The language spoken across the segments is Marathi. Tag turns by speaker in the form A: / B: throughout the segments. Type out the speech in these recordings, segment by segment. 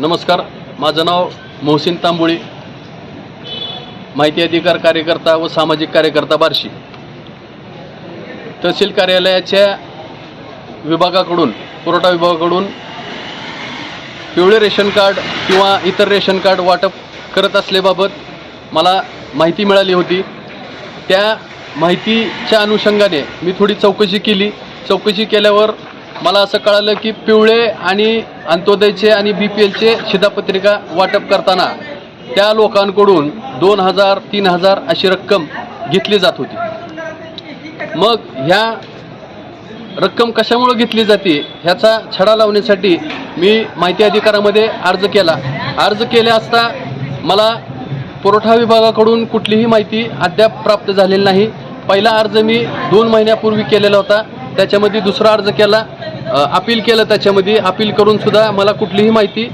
A: नमस्कार माझं नाव मोहसिन तांबोळी माहिती अधिकार कार्यकर्ता व सामाजिक कार्यकर्ता बार्शी. तहसील कार्यालयाच्या विभागाकडून पुरवठा विभागाकडून पिवळे रेशन कार्ड किंवा इतर रेशन कार्ड वाटप करत असल्याबाबत मला माहिती मिळाली होती. त्या माहितीच्या अनुषंगाने मी थोडी चौकशी केली. चौकशी केल्यावर मला असं कळालं की पिवळे आणि अंत्योदयचे आणि बी पी एलचे शिधापत्रिका वाटप करताना त्या लोकांकडून दोन हजार तीन हजार अशी रक्कम घेतली जात होती. मग ह्या रक्कम कशामुळं घेतली जाते ह्याचा छडा लावण्यासाठी मी माहिती अधिकारामध्ये अर्ज केला. अर्ज केले असता मला पुरवठा विभागाकडून कुठलीही माहिती अद्याप प्राप्त झालेली नाही. पहिला अर्ज मी दोन महिन्यापूर्वी केलेला होता. त्याच्यामध्ये दुसरा अर्ज केला अपील केलं त्याच्यामध्ये अपील करून सुद्धा मला कुठलीही माहिती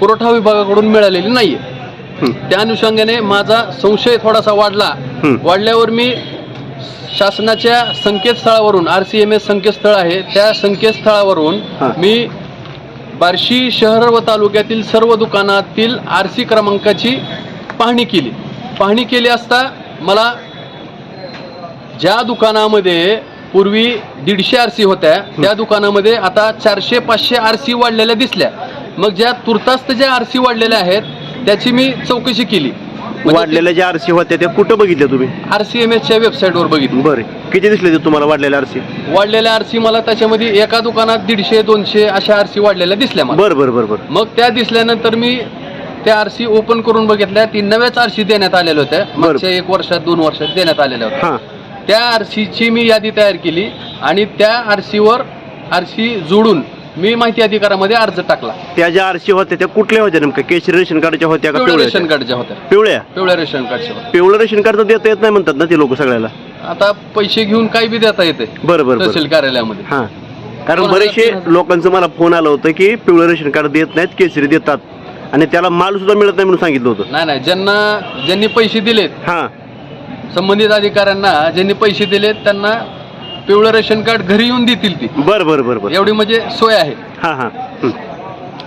A: पुरवठा विभागाकडून मिळालेली नाही आहे त्या अनुषंगाने माझा संशय थोडासा वाढला. वाढल्यावर मी शासनाच्या संकेतस्थळावरून आर सी एम एस संकेतस्थळ आहे त्या संकेतस्थळावरून. मी बार्शी शहर व तालुक्यातील सर्व दुकानातील आर सी क्रमांकाची पाहणी केली पाहणी केली असता मला ज्या दुकानामध्ये पूर्वी दीडशे आर सी होत्या. त्या दुकानामध्ये आता चारशे पाचशे आर सी वाढलेल्या दिसल्या. मग ज्या तुर्तास्त ज्या आर सी वाढलेल्या आहेत त्याची मी चौकशी केली.
B: वाढलेल्या ज्या आरसी होत्या त्या कुठं बघितल्या तुम्ही?
A: आर सी एम एसच्या वेबसाईटवर बघितली.
B: बरं. किती दिसले ते तुम्हाला वाढलेल्या आरसी
A: वाढलेल्या आर सी मला त्याच्यामध्ये एका दुकानात दीडशे दोनशे अशा आर सी वाढलेल्या दिसल्या मला.
B: बरं बरं बरं बरं.
A: मग त्या दिसल्यानंतर मी त्या आर सी ओपन करून बघितल्या. ती नव्याच आर सी देण्यात आलेल्या होत्या. मागच्या एक वर्षात दोन वर्षात देण्यात आलेल्या होत्या.
B: हां.
A: त्या आर सीची मी यादी तयार केली आणि त्या आर सीवर आर सी जोडून मी माहिती अधिकारामध्ये अर्ज टाकला.
B: त्या ज्या आरसी होत्या त्या कुठल्या होत्या नेमक्या केशरी रेशन कार्डच्या होत्या का
A: पिवळ्या
B: पिवळ्या
A: रेशन
B: होत्या?
A: कार्डच्या होत्या.
B: पिवळ्या?
A: पिवळ्या रेशन कार्डच्या होत्या.
B: पिवळं रेशन कार्ड तर देता येत नाही म्हणतात ना ते लोक सगळ्याला?
A: आता पैसे घेऊन काही बी देता येते.
B: बरं बरं
A: तहसील कार्यालयामध्ये.
B: हां. कारण बरेचसे. लोकांचं मला फोन आलं होतं की पिवळं रेशन कार्ड देत नाहीत केसरी देतात. आणि त्याला माल सुद्धा मिळत नाही म्हणून सांगितलं होतं.
A: नाही नाही. ज्यांना ज्यांनी पैसे दिलेत
B: हां.
A: संबंधित अधिकाऱ्यांना ज्यांनी पैसे दिलेत त्यांना पिवळं रेशन कार्ड घरी येऊन देतील ती.
B: बरं बरं बरं बरं.
A: एवढी म्हणजे सोय आहे.
B: हां हां. हं.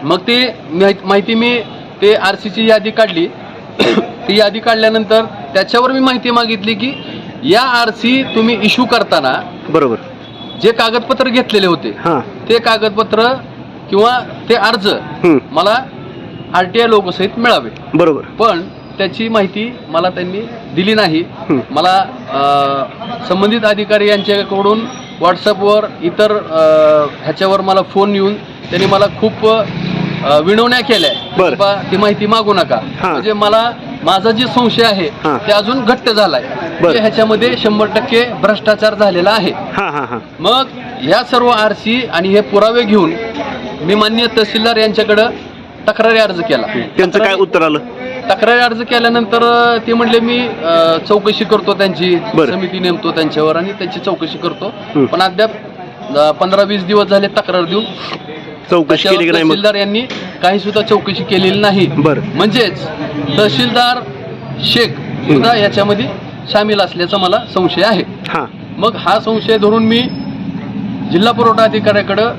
A: मग ती माहि- माहिती मी ते आर सीची यादी काढली. ती यादी काढल्यानंतर त्याच्यावर मी माहिती मागितली की या आर सी तुम्ही इश्यू करताना
B: बरोबर.
A: जे कागदपत्र घेतलेले होते
B: हां.
A: ते कागदपत्र किंवा ते अर्ज
B: हं.
A: मला आर टी आय लोकसहित मिळावे.
B: बरोबर.
A: पण त्याची माहिती मला त्यांनी दिली नाही. मला संबंधित अधिकारी यांच्याकडून व्हॉट्सअपवर इतर ह्याच्यावर मला फोन येऊन त्यांनी मला खूप विनवण्या केल्या
B: बरं.
A: बा, ती माहिती मागू नका. म्हणजे मला माझा जे संशय आहे. ते अजून घट्ट झालाय. की ह्याच्यामध्ये शंभर टक्के भ्रष्टाचार झालेला आहे मग ह्या सर्व आर सी आणि हे पुरावे घेऊन मी मान्य तहसीलदार यांच्याकडं तक्रारी अर्ज केला.
B: त्यांचं काय उत्तर आलं?
A: तक्रारी अर्ज केल्यानंतर ते म्हणले मी अ, चौकशी करतो त्यांची
B: बरं.
A: समिती नेमतो त्यांच्यावर आणि त्यांची चौकशी करतो.
B: हं.
A: पण अद्याप पंधरा वीस दिवस झाले तक्रार देऊन.
B: चौकशी केली की
A: त्याच्यावर
B: नाही मग?
A: तहसीलदार यांनी काही सुद्धा चौकशी केलेली नाही.
B: बरं.
A: म्हणजेच तहसीलदार शेख सुद्धा याच्यामध्ये सामील असल्याचा मला संशय आहे.
B: हां.
A: मग हा संशय धरून मी जिल्हा पुरवठा अधिकाऱ्याकडं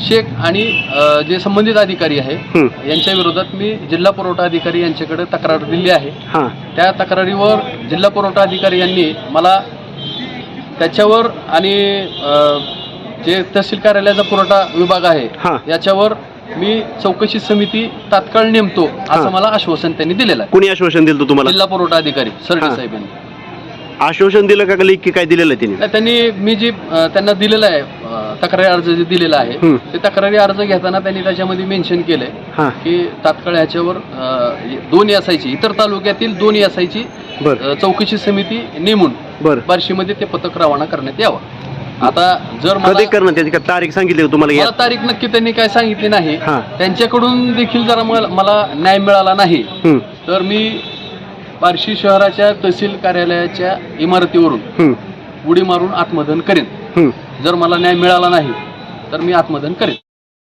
A: शेख आणि अ, जे संबंधित अधिकारी आहे
B: हं.
A: यांच्या विरोधात मी जिल्हा पुरवठा अधिकारी यांच्याकडे तक्रार दिली आहे
B: हां
A: त्या तक्रारीवर जिल्हा पुरवठा अधिकारी यांनी मला त्याच्यावर आणि अ, जे तहसील कार्यालयाचा पुरवठा विभाग
B: हां.
A: आहे याच्यावर मी चौकशी समिती तात्काळ नेमतो असं. मला आश्वासन त्यांनी दिलेलं आहे
B: कुणी आश्वासन दिलं होतं तुम्हाला
A: जिल्हा पुरवठा अधिकारी सरडे
B: हां.
A: साहेब यांनी
B: आश्वासन दिलं का लेख की काय दिलेलं आहे त्यांनी
A: नाही, त्यांनी मी जी अ, त्यांना दिलेलं आहे तक्रारी अर्ज जे दिलेला आहे. ते तक्रारी अर्ज घेताना त्यांनी त्याच्यामध्ये मेन्शन केलंय की तात्काळ ह्याच्यावर अ, दोन यासायची इतर तालुक्यातील दोन यासायची
B: बरं.
A: अ, चौकशी समिती नेमून
B: बरं.
A: बार्शीमध्ये ते पथक रवाना करण्यात यावं. आता जर मला
B: करणं? त्याची काय तारीख सांगितली तुम्हाला?
A: तारीख नक्की त्यांनी काय सांगितली नाही. त्यांच्याकडून देखील जरा मला न्याय मिळाला नाही. तर मी बार्शी शहराच्या तहसील कार्यालयाच्या इमारतीवरून उडी मारून आत्मदहन करेन. जर मला न्याय मिळाला नाही तर मी आत्मदहन करेन.